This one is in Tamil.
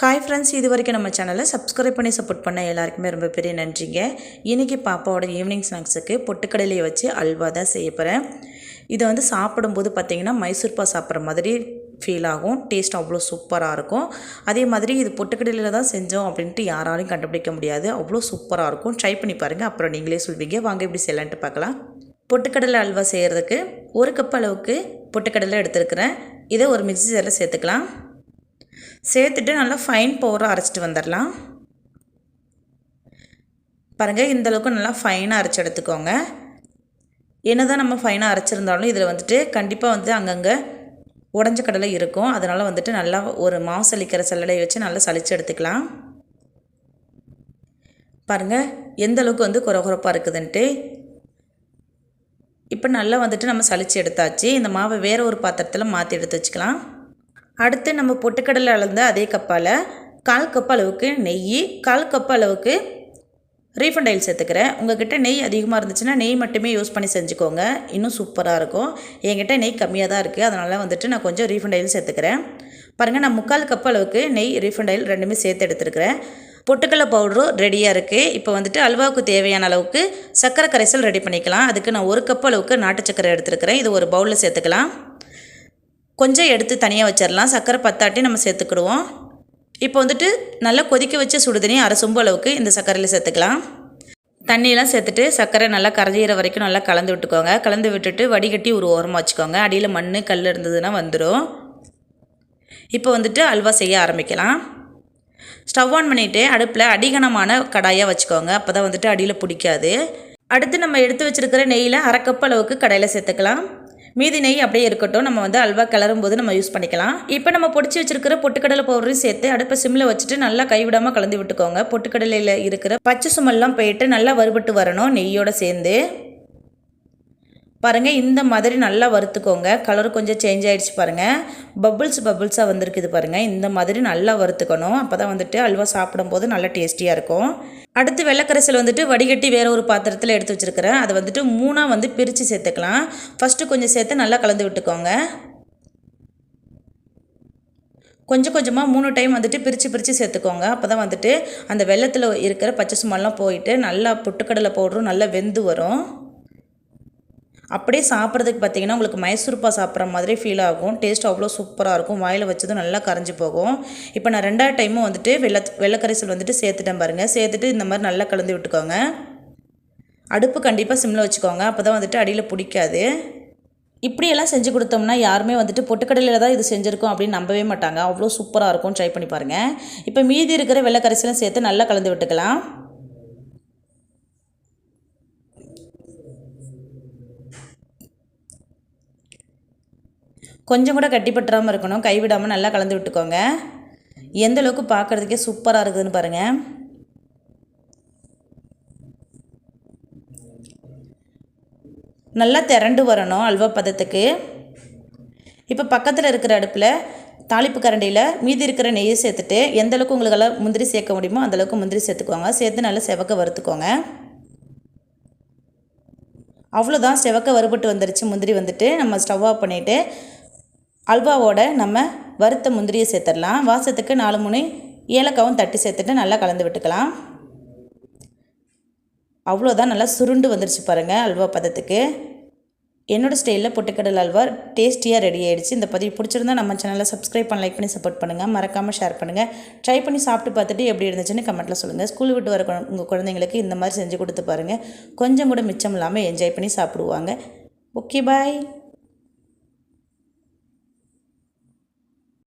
ஹாய் ஃப்ரெண்ட்ஸ் இது வரைக்கும் நம்ம சேனலை சப்ஸ்கிரைப் பண்ணி சப்போர்ட் பண்ண எல்லாருக்குமே ரொம்ப பெரிய நன்றிங்க. இன்றைக்கி பாப்பாவோட ஈவினிங் ஸ்நாக்ஸுக்கு பொட்டுக்கடலையை வச்சு அல்வா தான் செய்ய போகிறேன் இதை வந்து சாப்பிடும்போது பார்த்திங்கன்னா மைசூர்பா சாப்பிட்ற மாதிரி ஃபீல் ஆகும். டேஸ்ட் அவ்வளோ சூப்பராக இருக்கும். அதே மாதிரி இது பொட்டுக்கடலையில் தான் செஞ்சோம் அப்படின்ட்டு யாராலையும் கண்டுபிடிக்க முடியாது. அவ்வளோ சூப்பராக இருக்கும். ட்ரை பண்ணி பாருங்கள் அப்புறம் நீங்களே சொல்வீங்க. வாங்க இப்படி செய்யலான்ட்டு பார்க்கலாம். பொட்டுக்கடலை அல்வா செய்கிறதுக்கு ஒரு கப் அளவுக்கு பொட்டுக்கடலை எடுத்துருக்கிறேன். இதை ஒரு மிக்சி ஜாரில் சேர்த்துக்கலாம். சேர்த்துட்டு நல்லா ஃபைன் பவுடராக அரைச்சிட்டு வந்துடலாம். பாருங்கள் இந்தளவுக்கு நல்லா ஃபைனாக அரைச்சி எடுத்துக்கோங்க. என்ன தான் நம்ம ஃபைனாக அரைச்சிருந்தாலும் இதில் வந்துட்டு கண்டிப்பாக வந்து அங்கங்கே உடஞ்ச கடலை இருக்கும். அதனால் வந்துட்டு நல்லா ஒரு மாவு சலிக்கிற சல்லடையை வச்சு நல்லா சளிச்சு எடுத்துக்கலாம். பாருங்கள் எந்த அளவுக்கு வந்து குறகுறப்பாக இருக்குதுன்ட்டு. இப்போ நல்லா வந்துட்டு நம்ம சளிச்சு எடுத்தாச்சு. இந்த மாவை வேறு ஒரு பாத்திரத்தில் மாற்றி எடுத்து வச்சுக்கலாம். அடுத்து நம்ம பொட்டுக்கடலை அளந்த அதே கப்பால் கால் கப் அளவுக்கு நெய் கால் கப் அளவுக்கு ரீஃபண்ட் ஆயில் சேர்த்துக்கிறேன். உங்ககிட்ட நெய் அதிகமாக இருந்துச்சுன்னா நெய் மட்டுமே யூஸ் பண்ணி செஞ்சுக்கோங்க. இன்னும் சூப்பராக இருக்கும். என்கிட்ட நெய் கம்மியாக தான் இருக்குது அதனால் வந்துட்டு நான் கொஞ்சம் ரீஃபண்ட் ஆயில் சேர்த்துக்கிறேன். பாருங்கள் நான் முக்கால் கப் அளவுக்கு நெய் ரீஃபண்ட் ஆயில் ரெண்டுமே சேர்த்து எடுத்துருக்கிறேன். பொட்டுக்கடலை பவுடரும் ரெடியாக இருக்குது இப்போ வந்துட்டு அல்வாவுக்கு தேவையான அளவுக்கு சர்க்கரை கரைசல் ரெடி பண்ணிக்கலாம். அதுக்கு நான் ஒரு கப் அளவுக்கு நாட்டு சர்க்கரை எடுத்துருக்கிறேன். இது ஒரு பவுலில் சேர்த்துக்கலாம். கொஞ்சம் எடுத்து தனியாக வச்சிடலாம் சர்க்கரை பத்தாட்டி நம்ம சேர்த்துக்கிடுவோம். இப்போ வந்துட்டு நல்லா கொதிக்க வச்ச சுடுதண்ணி அரை சொம்பு அளவுக்கு இந்த சர்க்கரையில் சேர்த்துக்கலாம். தண்ணியெலாம் சேர்த்துட்டு சர்க்கரை நல்லா கரைஞ்சிற வரைக்கும் நல்லா கலந்து விட்டுக்கோங்க. கலந்து விட்டுட்டு வடிகட்டி ஒரு ஓரமாக வச்சுக்கோங்க. அடியில் மண் கல் இருந்ததுன்னா வந்துடும் இப்போ வந்துட்டு அல்வா செய்ய ஆரம்பிக்கலாம். ஸ்டவ் ஆன் பண்ணிவிட்டு அடுப்பில் அடிகனமான கடாயாக வச்சுக்கோங்க. அப்போ தான் வந்துட்டு அடியில் பிடிக்காது. அடுத்து நம்ம எடுத்து வச்சுருக்கிற நெய்யில் அரை கப் அளவுக்கு கடையில் சேர்த்துக்கலாம். மீதி நெய் அப்படியே இருக்கட்டும். நம்ம வந்து அல்வா கிளறும் போது நம்ம யூஸ் பண்ணிக்கலாம். இப்போ நம்ம பொடிச்சு வச்சிருக்கிற பொட்டுக்கடலை பவுடரையும் சேர்த்து அடுப்பை சிம்மில் வச்சுட்டு நல்லா கைவிடாமல் கலந்து விட்டுக்கோங்க. பொட்டுக்கடலையில் இருக்கிற பச்சை சுமெல்லாம் போயிட்டு நல்லா வறுபட்டு வரணும் நெய்யோடு சேர்ந்து. பாருங்கள் இந்த மாதிரி நல்லா வறுத்துக்கோங்க. கலர் கொஞ்சம் சேஞ்ச் ஆகிடுச்சு பாருங்கள் பபுள்ஸ் பபுள்ஸாக வந்திருக்குது பாருங்கள் இந்த மாதிரி நல்லா வறுத்துக்கணும். அப்போ தான் வந்துட்டு அல்வா சாப்பிடும்போது நல்லா டேஸ்டியாக இருக்கும். அடுத்து வெள்ளக்கரைசல் வந்துட்டு வடிகட்டி வேறு ஒரு பாத்திரத்தில் எடுத்து வச்சுருக்கிறேன். அதை வந்துட்டு மூணாக வந்து பிரித்து சேர்த்துக்கலாம். ஃபஸ்ட்டு கொஞ்சம் சேர்த்து நல்லா கலந்து விட்டுக்கோங்க. கொஞ்சம் கொஞ்சமாக மூணு டைம் வந்துட்டு பிரித்து பிரித்து சேர்த்துக்கோங்க. அப்போ தான் வந்துட்டு அந்த வெள்ளத்தில் இருக்கிற பச்சை சும்மாலாம் போயிட்டு நல்லா புட்டுக்கடலை பவுடரும் நல்லா வெந்து வரும். அப்படியே சாப்பிட்றதுக்கு பார்த்தீங்கன்னா உங்களுக்கு மைசூர்பா சாப்பிட்ற மாதிரி ஃபீல் ஆகும். டேஸ்ட் அவ்வளோ சூப்பராக இருக்கும். வாயில் வச்சதும் நல்லா கரைஞ்சி போகும். இப்போ நான் ரெண்டாவது டைமும் வந்துட்டு வெள்ளை வெள்ளைக்கரைசல் வந்துட்டு சேர்த்துட்டேன் பாருங்கள் சேர்த்துட்டு இந்த மாதிரி நல்லா கலந்து விட்டுக்கோங்க. அடுப்பு கண்டிப்பாக சிம்மில் வச்சுக்கோங்க. அப்போ தான் வந்துட்டு அடியில் பிடிக்காது. இப்படியெல்லாம் செஞ்சு கொடுத்தோம்னா யாருமே வந்துட்டு பொட்டுக்கடலையில் தான் இது செஞ்சுருக்கோம் அப்படின்னு நம்பவே மாட்டாங்க. அவ்வளோ சூப்பராக இருக்கும். ட்ரை பண்ணி பாருங்கள் இப்போ மீதி இருக்கிற வெள்ளைக்கரைசலும் சேர்த்து நல்லா கலந்து விட்டுக்கலாம். கொஞ்சம் கூட கட்டிப்பட்டுறாமல் இருக்கணும். கைவிடாமல் நல்லா கலந்து விட்டுக்கோங்க. எந்த அளவுக்கு பார்க்குறதுக்கே சூப்பராக இருக்குதுன்னு பாருங்கள் நல்லா திரண்டு வரணும் அல்வா பதத்துக்கு. இப்போ பக்கத்தில் இருக்கிற அடுப்பில் தாளிப்பு கரண்டியில் மீதி இருக்கிற நெய்யை சேர்த்துட்டு எந்தளவுக்கு உங்களுக்கெல்லாம் முந்திரி சேர்க்க முடியுமோ அந்தளவுக்கு முந்திரி சேர்த்துக்கோங்க. சேர்த்து நல்லா செவக்க வறுத்துக்கோங்க. அவ்வளோதான் செவக்க வறுபட்டு வந்துருச்சு முந்திரி வந்துட்டு நம்ம ஸ்டவ் ஆஃப் பண்ணிவிட்டு அல்வாவோட நம்ம வறுத்த முந்திரியை சேர்த்துடலாம். வாசத்துக்கு நாலு மூணு ஏலக்காவும் தட்டி சேர்த்துட்டு நல்லா கலந்து விட்டுக்கலாம். அவ்வளோதான் நல்லா சுருண்டு வந்துருச்சு பாருங்கள் அல்வா பதத்துக்கு. என்னோடய ஸ்டைலில் பொட்டுக்கடல் அல்வா டேஸ்டியாக ரெடி ஆகிடுச்சு இந்த பதிவு பிடிச்சிருந்தா நம்ம சேனலை சப்ஸ்கிரைப் பண்ண லைக் பண்ணி சப்போர்ட் பண்ணுங்கள் மறக்காமல் ஷேர் பண்ணுங்கள் ட்ரை பண்ணி சாப்பிட்டு பார்த்துட்டு எப்படி இருந்துச்சுன்னு கமெண்ட்டில் சொல்லுங்கள் ஸ்கூல் விட்டு வர உங்கள் குழந்தைங்களுக்கு இந்த மாதிரி செஞ்சு கொடுத்து பாருங்கள் கொஞ்சம் கூட மிச்சம் இல்லாமல் என்ஜாய் பண்ணி சாப்பிடுவாங்க. Okay bye